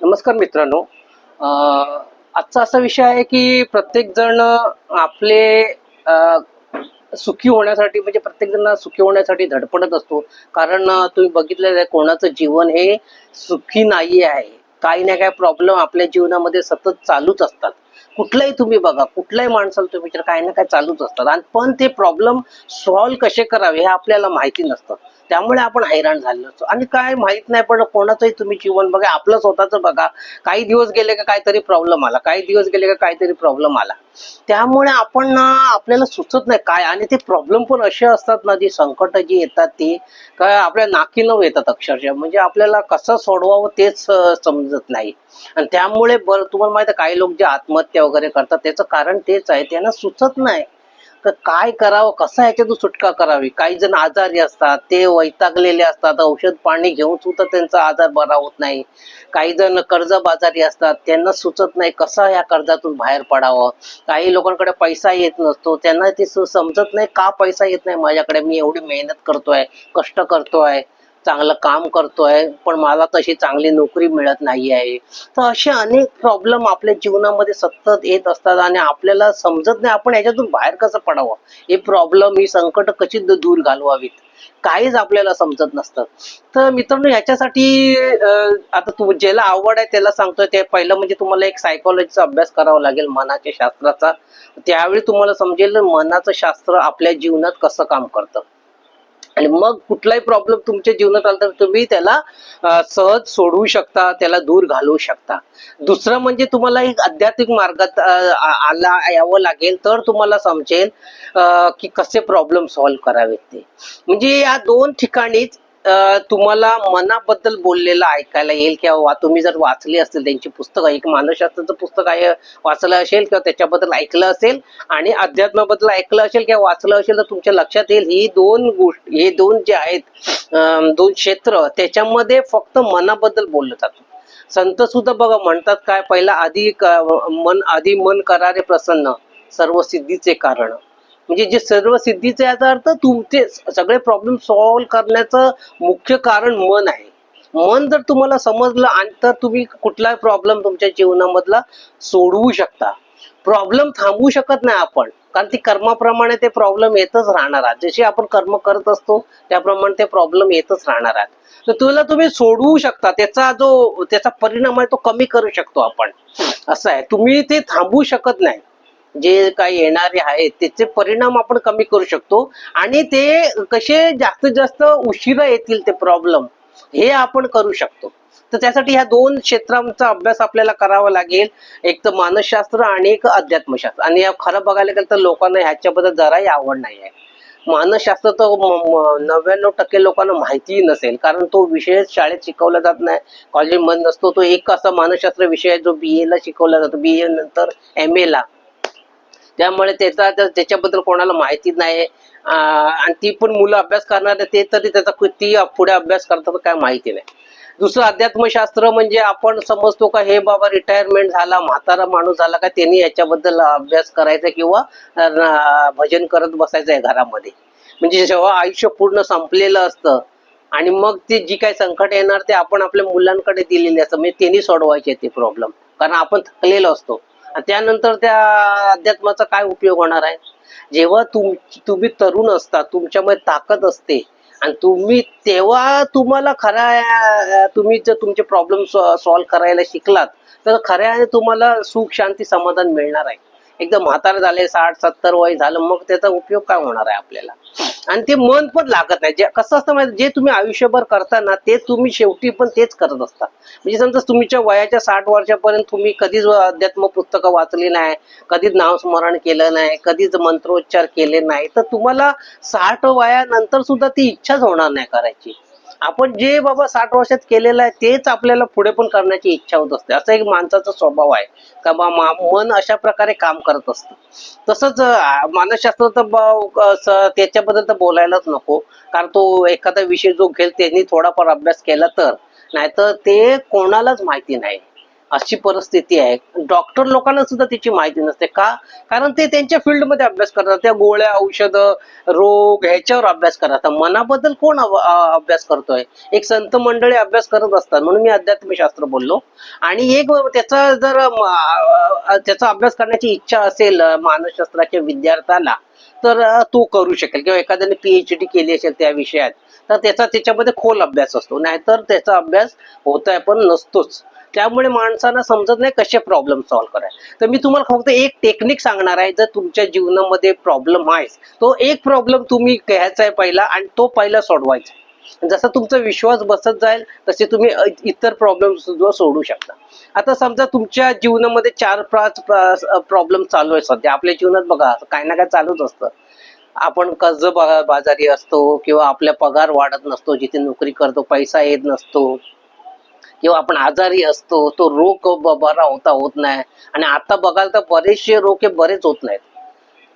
नमस्कार मित्रांनो. आजचा असा विषय आहे की प्रत्येक जण आपले सुखी होण्यासाठी म्हणजे प्रत्येक जण सुखी होण्यासाठी धडपडत असतो. कारण तुम्ही बघितलेलं आहे कोणाचं जीवन हे सुखी नाही आहे काही ना काही प्रॉब्लेम आपल्या जीवनामध्ये सतत चालूच असतात. कुठलाही तुम्ही बघा कुठल्याही माणसाला तुम्ही विचार काही ना काही चालूच असतात. आणि पण ते प्रॉब्लेम सॉल्व्ह कसे करावे हे आपल्याला माहिती नसतं. त्यामुळे आपण हैराण झालेलो असतो. आणि काय माहीत नाही पण कोणाचंही तुम्ही जीवन बघा आपलं स्वतःच बघा. काही दिवस गेले का काहीतरी प्रॉब्लेम आला काही दिवस गेले का काहीतरी प्रॉब्लेम आला. त्यामुळे आपण ना आपल्याला सुचत नाही काय. आणि ते प्रॉब्लेम पण असे असतात ना जी संकट जी येतात ती काय आपल्या नाकीनव येतात अक्षरशः. म्हणजे आपल्याला कसं सोडवावं तेच समजत नाही. आणि त्यामुळे बरं तुम्हाला माहिती आहे काही लोक जे आत्महत्या वगैरे करतात त्याचं कारण तेच आहे त्यांना सुचत नाही. तर काय करावं कसं ह्याच्यातून सुटका करावी? काही जण आजारी असतात ते वैतागलेले असतात औषध पाणी घेऊन सुद्धा त्यांचा आजार बरा होत नाही. काही जण कर्जबाजारी असतात त्यांना सुचत नाही कसं या कर्जातून बाहेर पडावं. काही लोकांकडे पैसा येत नसतो त्यांना ते समजत नाही का पैसा येत नाही माझ्याकडे? मी एवढी मेहनत करतोय कष्ट करतोय. चांगलं काम करतोय पण मला तशी चांगली नोकरी मिळत नाही आहे तर असे अनेक प्रॉब्लेम आपल्या जीवनामध्ये सतत येत असतात आणि आपल्याला समजत नाही आपण याच्यातून बाहेर कसं पडावं? हे प्रॉब्लेम ही संकट कशी दूर घालवावीत? काहीच आपल्याला समजत नसतं. तर मित्रांनो याच्यासाठी आता तू ज्याला आवड आहे त्याला सांगतोय ते पहिलं म्हणजे तुम्हाला एक सायकोलॉजीचा अभ्यास करावा लागेल मनाच्या शास्त्राचा. त्यावेळी तुम्हाला समजेल मनाचं शास्त्र आपल्या जीवनात कसं काम करतं. आणि मग कुठलाही प्रॉब्लेम तुमच्या जीवनात आला तर तुम्ही त्याला सहज सोडवू शकता त्याला दूर घालवू शकता. दुसरं म्हणजे तुम्हाला एक आध्यात्मिक मार्गात आला यावं लागेल तर तुम्हाला समजेल की कसे प्रॉब्लेम सॉल्व्ह करावेत ते. म्हणजे या दोन ठिकाणीच तुम्हाला मनाबद्दल बोललेलं ऐकायला येईल किंवा तुम्ही जर वाचली असतील त्यांची पुस्तकं एक मानसशास्त्राचं पुस्तक आहे वाचलं असेल किंवा त्याच्याबद्दल ऐकलं असेल आणि अध्यात्माबद्दल ऐकलं असेल किंवा वाचलं असेल तर तुमच्या लक्षात येईल ही दोन गोष्ट हे दोन जे आहेत दोन क्षेत्र त्याच्यामध्ये फक्त मनाबद्दल बोललं जातं. संत सुद्धा बघा म्हणतात काय पहिला आधी मन आधी मन करारे प्रसन्न सर्व सिद्धीचे कारण. म्हणजे जे सर्व सिद्धीचे याचा अर्थ तुमचे सगळे प्रॉब्लेम सॉल्व्ह करण्याचं मुख्य कारण मन आहे. मन जर तुम्हाला समजलं आणि तर तुम्ही कुठलाही प्रॉब्लेम तुमच्या जीवनामधला सोडवू शकता. प्रॉब्लेम थांबवू शकत नाही आपण. कारण ती कर्माप्रमाणे ते प्रॉब्लेम येतच राहणार आहेत. जसे आपण कर्म करत असतो त्याप्रमाणे ते प्रॉब्लेम येतच राहणार आहेत. तर तुला तुम्ही सोडवू शकता. त्याचा जो त्याचा परिणाम आहे तो कमी करू शकतो आपण. असं आहे. तुम्ही ते थांबवू शकत नाही. जे काही येणारे आहेत त्याचे परिणाम आपण कमी करू शकतो. आणि ते कसे जास्तीत जास्त उशिरा येतील ते प्रॉब्लेम हे आपण करू शकतो. तर त्यासाठी ह्या दोन क्षेत्रांचा अभ्यास आपल्याला करावा लागेल. एक तर मानसशास्त्र आणि एक अध्यात्मशास्त्र. आणि या खरं बघायला गेलं तर लोकांना ह्याच्याबद्दल जराही आवड नाही आहे मानसशास्त्र तर नव्याण्णव टक्के लोकांना माहितीही नसेल कारण तो विषय शाळेत शिकवला जात नाही. कॉलेजमध्ये नसतो तो एक असा मानसशास्त्र विषय आहे जो बी ला शिकवला जातो. बी ए नंतर एम ला. त्यामुळे त्याचा त्याच्याबद्दल कोणाला माहिती नाही आणि ती पण मुलं अभ्यास करणार ते तरी त्याचा किती पुढे अभ्यास करतात काय माहिती नाही. दुसरं अध्यात्मशास्त्र म्हणजे आपण समजतो का हे बाबा रिटायरमेंट झाला म्हातारा माणूस झाला का त्यांनी याच्याबद्दल अभ्यास करायचा किंवा भजन करत बसायचं आहे घरामध्ये. म्हणजे जेव्हा आयुष्य पूर्ण संपलेलं असतं आणि मग ते जी काही संकट येणार ते आपण आपल्या मुलांकडे दिलेले असतं. म्हणजे त्यांनी सोडवायचे ते प्रॉब्लेम कारण आपण थकलेलो असतो. त्यानंतर त्या अध्यात्माचा काय उपयोग होणार आहे? जेव्हा तुम तुम्ही तरुण असता तुमच्यामध्ये ताकद असते आणि तुम्ही तेव्हा तुम्हाला खऱ्या तुम्ही जर तुमचे प्रॉब्लेम सॉल्व्ह करायला शिकलात तर खऱ्या तुम्हाला सुख शांती समाधान मिळणार आहे. एकदम म्हातार झाले साठ सत्तर वय झालं मग त्याचा उपयोग काय होणार आहे आपल्याला? आणि ते मन पण लागत नाही. जे कसं असतं माहिती जे तुम्ही आयुष्यभर करता ना ते तुम्ही शेवटी पण तेच करत असता. म्हणजे समजा तुमच्या वयाच्या साठ वर्षापर्यंत तुम्ही कधीच अध्यात्म पुस्तकं वाचली नाही कधीच नामस्मरण केलं नाही कधीच मंत्रोच्चार केले नाही तर तुम्हाला साठ वयानंतर सुद्धा ती इच्छाच होणार नाही करायची. आपण जे बाबा साठ वर्षात केलेलं आहे तेच आपल्याला पुढे पण करण्याची इच्छा होत असते. असा एक माणसाचा स्वभाव आहे. का बा मन अशा प्रकारे काम करत असतं. तसंच मानसशास्त्र तर त्याच्याबद्दल तर बोलायलाच नको. कारण तो एखादा विषय जो घेईल त्यांनी थोडाफार अभ्यास केला तर. नाहीतर ते कोणालाच माहिती नाही. अशी परिस्थिती आहे. डॉक्टर लोकांना सुद्धा त्याची माहिती नसते. का? कारण ते त्यांच्या फील्डमध्ये अभ्यास करतात. त्या गोळ्या औषधं रोग ह्याच्यावर अभ्यास करतात. मनाबद्दल कोण अभ्यास करतोय? एक संत मंडळी अभ्यास करत असतात. म्हणून मी अध्यात्मशास्त्र बोललो. आणि एक त्याचा जर त्याचा अभ्यास करण्याची इच्छा असेल मानसशास्त्राच्या विद्यार्थ्याला तर तो करू शकेल. किंवा एखाद्याने पीएचडी केली असेल त्या विषयात तर त्याचा त्याच्यामध्ये खोल अभ्यास असतो. नाहीतर त्याचा अभ्यास होत आहे पण नसतोच. त्यामुळे माणसांना समजत नाही कसे प्रॉब्लेम सॉल्व्ह करायचे. तर मी तुम्हाला फक्त एक टेक्निक सांगणार आहे. जर तुमच्या जीवनामध्ये प्रॉब्लेम आहे तो एक प्रॉब्लेम तुम्ही घ्यायचा आहे पहिला आणि तो पहिला सोडवायचा जसा तुमचा विश्वास बसत जाईल तसे तुम्ही इतर प्रॉब्लेम सुद्धा सोडू शकता. आता समजा तुमच्या जीवनामध्ये चार पाच प्रॉब्लेम चालू आहे सध्या. आपल्या जीवनात बघा काही ना काय चालूच असतं. आपण कर्ज बाजारी असतो किंवा आपला पगार वाढत नसतो जिथे नोकरी करतो पैसा येत नसतो किंवा आपण आजारी असतो तो रोग बरा होता होत नाही. आणि आता बघाल तर बरेचसे रोग हे बरेच होत नाहीत.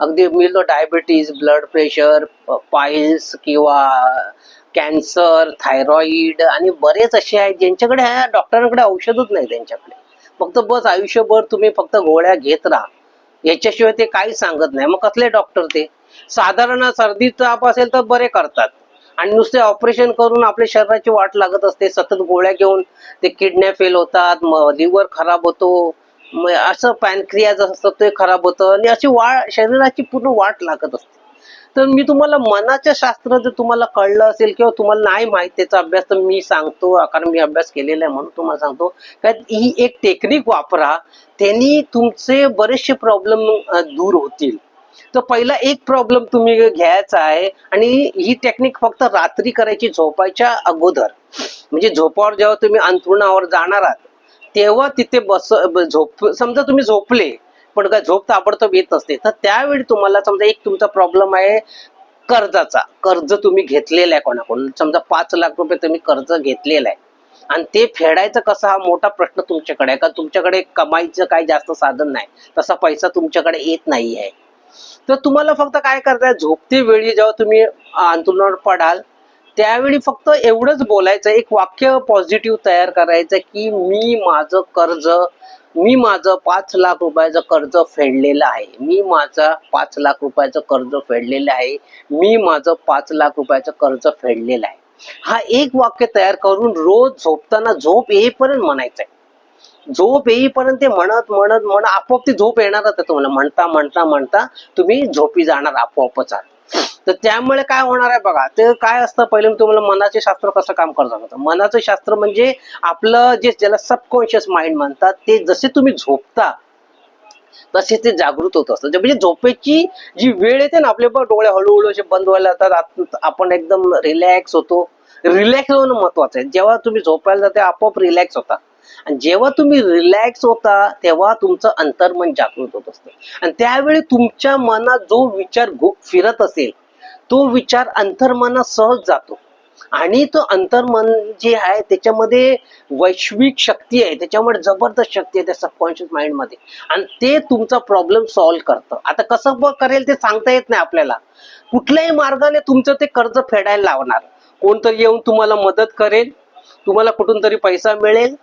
अगदी मिळतो डायबिटीज ब्लड प्रेशर पाईल्स किंवा कॅन्सर थायरॉईड आणि बरेच असे आहेत ज्यांच्याकडे ह्या डॉक्टरांकडे औषधच नाही त्यांच्याकडे. फक्त बस आयुष्यभर तुम्ही फक्त गोळ्या घेत राहा. याच्याशिवाय ते काही सांगत नाही. मग कसले डॉक्टर ते? साधारण सर्दी ताप असेल तर बरे करतात. आणि नुसते ऑपरेशन करून आपल्या शरीराची वाट लागत असते. सतत गोळ्या घेऊन ते किडन्या फेल होतात लिव्हर खराब होतो. असं पॅनक्रियाज असतं ते खराब होतं. आणि अशी वा शरीराची पूर्ण वाट लागत असते. तर मी तुम्हाला मनाचं शास्त्र जर तुम्हाला कळलं असेल किंवा तुम्हाला नाही माहीत त्याचा अभ्यास तर मी सांगतो. कारण मी अभ्यास केलेला आहे म्हणून तुम्हाला सांगतो. का ही एक टेक्निक वापरा. त्यांनी तुमचे बरेचसे प्रॉब्लेम दूर होतील. तर पहिला एक प्रॉब्लेम तुम्ही घ्यायचा आहे आणि ही टेक्निक फक्त रात्री करायची झोपायच्या अगोदर. म्हणजे झोपावर जेव्हा तुम्ही अंथरुणावर जाणार आहात तेव्हा तिथे बस झोप समजा तुम्ही झोपले पण काय झोप ताबडतोब येत असते तर त्यावेळी तुम्हाला समजा एक तुमचा प्रॉब्लेम आहे कर्जाचा. कर्ज तुम्ही घेतलेला आहे कोणाकडून. समजा पाच लाख रुपये तुम्ही कर्ज घेतलेलं आहे. आणि ते फेडायचं कसं? हा मोठा प्रश्न तुमच्याकडे आहे. का तुमच्याकडे कमाईचं काही जास्त साधन नाही. तसा पैसा तुमच्याकडे येत नाही आहे तर तुम्हाला फक्त काय करताय झोपते वेळी जेव्हा तुम्ही अंतरुणावर पडाल त्यावेळी फक्त एवढंच बोलायचं एक वाक्य पॉझिटिव्ह तयार करायचं की मी माझं कर्ज मी माझं पाच लाख रुपयाचं कर्ज फेडलेलं आहे. मी माझा पाच लाख रुपयाचं कर्ज फेडलेलं आहे. मी माझं पाच लाख रुपयाचं कर्ज फेडलेलं आहे. हा एक वाक्य तयार करून रोज झोपताना झोप येईपर्यंत म्हणायचं आहे झोप येईपर्यंत ते म्हणत म्हणत म्हणत आपोआप ती झोप येणारच तुम्हाला. म्हणता म्हणता म्हणता तुम्ही झोपी जाणार आपोआपच आहात तर त्यामुळे काय होणार आहे बघा ते काय असतं पहिले तुम्हाला मनाचे शास्त्र कसं काम करत होतं मनाचं शास्त्र म्हणजे आपलं जे ज्याला सबकॉन्शियस माइंड म्हणतात ते जसे तुम्ही झोपता तसे ते जागृत होत असतं म्हणजे झोपेची जी वेळ येते ना आपले बघ डोळे हळूहळू असे बंद व्हायला जातात आपण एकदम रिलॅक्स होतो. रिलॅक्स होणं महत्वाचं आहे. जेव्हा तुम्ही झोपायला जाते आपोआप रिलॅक्स होता. आणि जेव्हा तुम्ही रिलॅक्स होता तेव्हा तुमचं अंतर्मन जागृत होत असतं. आणि त्यावेळी तुमच्या मनात जो विचार फिरत असेल तो विचार अंतर्मनात सहज जातो. आणि तो अंतर्मन जे आहे त्याच्यामध्ये वैश्विक शक्ती आहे त्याच्यामुळे जबरदस्त शक्ती आहे त्या सबकॉन्शियस माइंडमध्ये. आणि ते तुमचा प्रॉब्लेम सॉल्व्ह करतं. आता कसं करेल ते सांगता येत नाही आपल्याला. कुठल्याही मार्गाने तुमचं ते कर्ज फेडायला लावणार. कोणतरी येऊन तुम्हाला मदत करेल तुम्हाला कुठून तरी पैसा मिळेल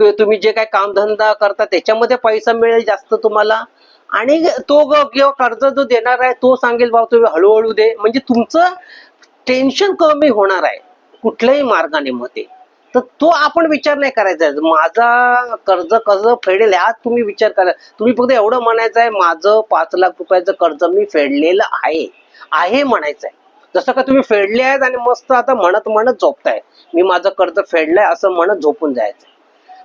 किंवा तुम्ही जे काही कामधंदा करता त्याच्यामध्ये पैसा मिळेल जास्त तुम्हाला. आणि तो किंवा कर्ज जो देणार आहे तो सांगेल भाऊ तुम्ही हळूहळू दे. म्हणजे तुमचं टेन्शन कमी होणार आहे कुठल्याही मार्गाने मध्ये. तर तो आपण विचार नाही करायचा. आहे. माझा कर्ज कसं फेडेल हा तुम्ही विचार करा. तुम्ही फक्त एवढं म्हणायचं आहे माझं पाच लाख रुपयाचं कर्ज मी फेडलेलं आहे. आहे म्हणायचं आहे. जसं का तुम्ही फेडले आहेत आणि मस्त आता म्हणत म्हणत झोपताय. मी माझं कर्ज फेडलंय असं म्हणत झोपून जायचं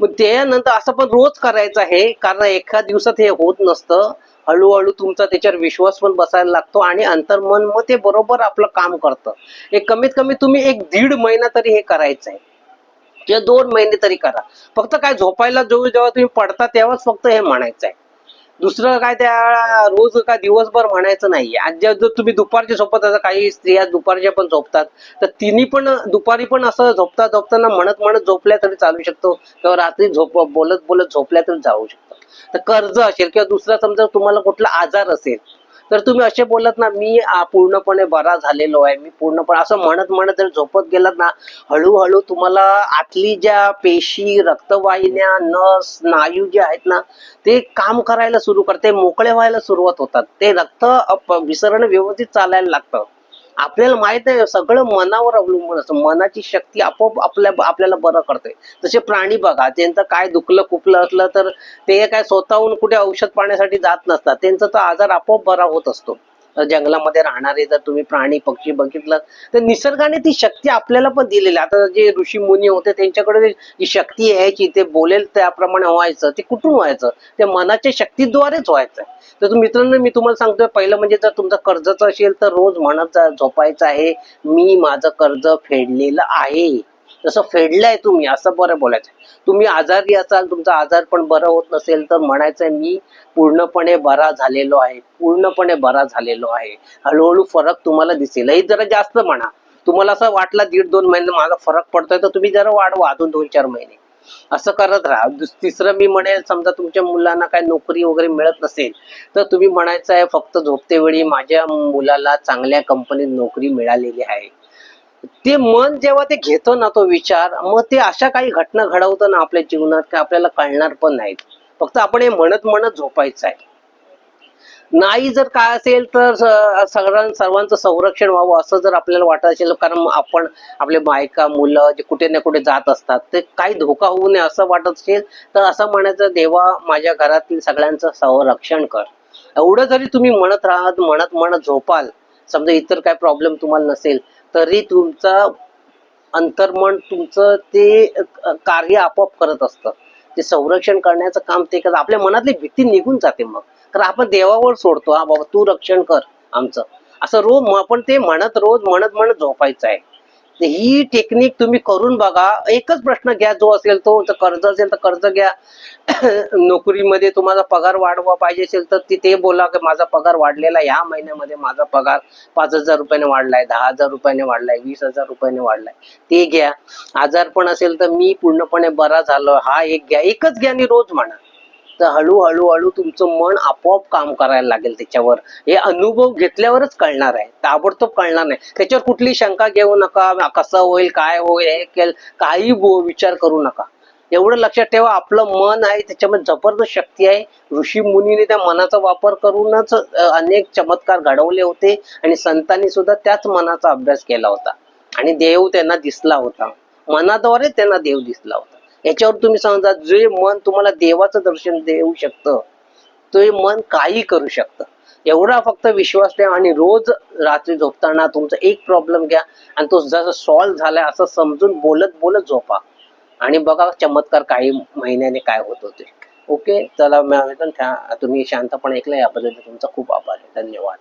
मग त्यानंतर असं पण रोज करायचं आहे कारण एका दिवसात हे होत नसतं. हळूहळू तुमचा त्याच्यावर विश्वास पण बसायला लागतो आणि अंतर्मन मग ते बरोबर आपलं काम करतं. एक कमीत कमी तुम्ही एक दीड महिना तरी हे करायचं आहे किंवा दोन महिने तरी करा. फक्त काय झोपायला जो जेव्हा तुम्ही पडता तेव्हाच फक्त हे म्हणायचं आहे दुसरं काय त्या रोज काय दिवसभर म्हणायचं नाही आज जर जर तुम्ही दुपारचे झोपत असा काही स्त्रिया दुपारच्या पण झोपतात. तर तिन्ही पण दुपारी पण असं झोपता झोपताना म्हणत म्हणत झोपल्या तरी चालू शकतो. किंवा रात्री झोप बोलत बोलत झोपल्या तरी जाऊ शकतो. तर कर्ज असेल किंवा दुसरा समजा तुम्हाला कुठला आजार असेल तर तुम्ही असे बोलत ना मी पूर्णपणे बरा झालेलो आहे. मी पूर्णपणे असं म्हणत म्हणत जर झोपत गेलात ना हळूहळू तुम्हाला आतली ज्या पेशी रक्तवाहिन्या नस स्नायू जे आहेत ना ते काम करायला सुरू करते मोकळे व्हायला सुरुवात होतात. ते रक्त अप- विसरण व्यवस्थित चालायला लागतं. आपल्याला माहीत आहे सगळं मनावर अवलंबून असतं. मनाची शक्ती आपोआप आपल्या आपल्याला बरं करते. जसे प्राणी बघा त्यांचं काय दुखलं खुपलं असलं तर ते काय स्वतःहून कुठे औषध पाण्यासाठी जात नसतात. त्यांचा तर आजार आपोआप बरा होत असतो. जंगलामध्ये राहणारे जर तुम्ही प्राणी पक्षी बघितलं तर निसर्गाने ती शक्ती आपल्याला पण दिलेली आता जे ऋषी मुनी होते त्यांच्याकडे जी शक्ती यायची ते बोलेल त्याप्रमाणे व्हायचं ते कुठून व्हायचं? ते मनाच्या शक्तीद्वारेच व्हायचं तर मित्रांनो मी तुम्हाला सांगतोय पहिलं म्हणजे जर तुमचं कर्जच असेल तर रोज म्हणत झोपायचं आहे मी माझं कर्ज फेडलेलं आहे. जसं फेडलंय तुम्ही असं बरं बोलायचं तुम्ही आजारी असाल तुमचा आजार पण बरं होत नसेल तर म्हणायचं मी पूर्णपणे बरा झालेलो आहे पूर्णपणे बरा झालेलो आहे. हळूहळू फरक तुम्हाला दिसेल. हे जरा जास्त म्हणा. तुम्हाला असं वाटलं दीड दोन महिने माझा फरक पडतोय तर तुम्ही जरा वाढवा अजून दोन चार महिने. असं करत राहा. तिसरं मी म्हणेल समजा तुमच्या मुलांना काय नोकरी वगैरे मिळत नसेल तर तुम्ही म्हणायचं आहे फक्त झोपते वेळी माझ्या मुलाला चांगल्या कंपनीत नोकरी मिळालेली आहे. ते मन जेव्हा ते घेतो ना तो विचार मग ते अशा काही घटना घडवतं ना आपल्या जीवनात की आपल्याला कळणार पण नाहीत. फक्त आपण हे म्हणत म्हणत झोपायचं आहे. नाही जर काय असेल तर सगळ्यां सर्वांचं संरक्षण व्हावं असं जर आपल्याला वाटत असेल कारण आपण आपले बायका मुलं जे कुठे ना कुठे जात असतात ते काही धोका होऊ नये असं वाटत असेल तर असं म्हणायचं देवा माझ्या घरातील सगळ्यांचं संरक्षण कर. एवढं जरी तुम्ही म्हणत राहात म्हणत म्हणत झोपाल समजा इतर काय प्रॉब्लेम तुम्हाला नसेल तरी तुमचा अंतर्मन तुमचं ते कार्य आपोआप करत असतं. ते संरक्षण करण्याचं काम ते करत आपल्या मनातली भीती निघून जाते मग. कारण आपण देवावर सोडतो हा बाबा तू रक्षण कर आमचं. असं रोज आपण ते म्हणत रोज म्हणत म्हणत झोपायचं आहे. ही टेक्निक तुम्ही करून बघा. एकच प्रश्न घ्या जो असेल तो जर कर्ज असेल तर कर्ज घ्या. नोकरीमध्ये तुम्हाला पगार वाढवा पाहिजे असेल तर तिथे बोला की माझा पगार वाढलेला आहे. ह्या महिन्यामध्ये माझा पगार पाच हजार रुपयाने वाढलाय दहा हजार रुपयाने वाढलाय वीस हजार रुपयाने वाढलाय. ते घ्या. आजार पण असेल तर मी पूर्णपणे बरा झालो. हा एक घ्या. एकच घ्या आणि रोज म्हणा. तर हळूहळू हळू तुमचं मन आपोआप काम करायला लागेल त्याच्यावर. हे अनुभव घेतल्यावरच कळणार आहे. ताबडतोब कळणार नाही. त्याच्यावर कुठली शंका घेऊ नका. कसं होईल काय होईल हे केल काही विचार करू नका. एवढं लक्षात ठेवा आपलं मन आहे त्याच्यामध्ये जबरदस्त शक्ती आहे. ऋषी मुनीने त्या मनाचा वापर करूनच अनेक चमत्कार घडवले होते आणि संतांनी सुद्धा त्याच मनाचा अभ्यास केला होता. आणि देव त्यांना दिसला होता. मनाद्वारे त्यांना देव दिसला होता. याच्यावर तुम्ही समजा जे मन तुम्हाला देवाचं दर्शन देऊ शकतं ते मन काही करू शकतं. एवढा फक्त विश्वास ठेवा आणि रोज रात्री झोपताना तुमचा एक प्रॉब्लेम घ्या आणि तो जसा सॉल्व्ह झालाय असं समजून बोलत बोलत झोपा. आणि बघा चमत्कार काही महिन्याने काय होत होते. ओके चला मॅम तुम्ही शांतपणे ऐकलं याबद्दल तुमचा खूप आभार. आहे धन्यवाद.